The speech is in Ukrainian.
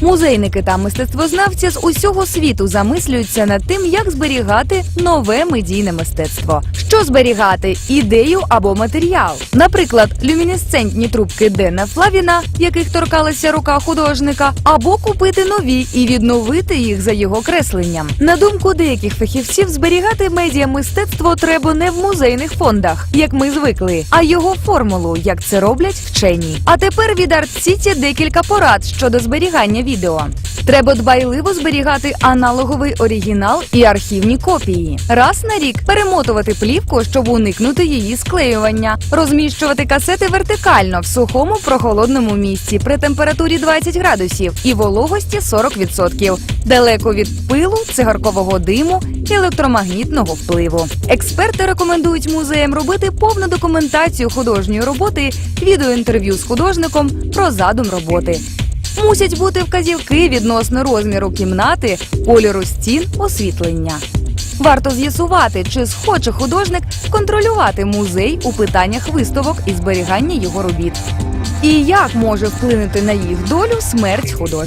Музейники та мистецтвознавці з усього світу замислюються над тим, як зберігати нове медійне мистецтво. Що зберігати ідею або матеріал? Наприклад, люмінесцентні трубки Дена Флавіна, яких торкалася рука художника, або купити нові і відновити їх за його кресленням. На думку деяких фахівців, зберігати медіа мистецтво треба не в музейних фондах, як ми звикли, а його формулу, як це роблять вчені. А тепер від Арт-Сіті декілька порад щодо зберігання відео. Треба дбайливо зберігати аналоговий оригінал і архівні копії. Раз на рік перемотувати плівку, щоб уникнути її склеювання, розміщувати касети вертикально в сухому прохолодному місці при температурі 20 градусів і вологості 40%, далеко від пилу, цигаркового диму і електромагнітного впливу. Експерти рекомендують музеям робити повну документацію художньої роботи, відеоінтерв'ю з художником про задум роботи. Мусять бути вказівки відносно розміру кімнати, кольору стін, освітлення. Варто з'ясувати, чи схоче художник контролювати музей у питаннях виставок і зберігання його робіт. І як може вплинути на їх долю смерть художника.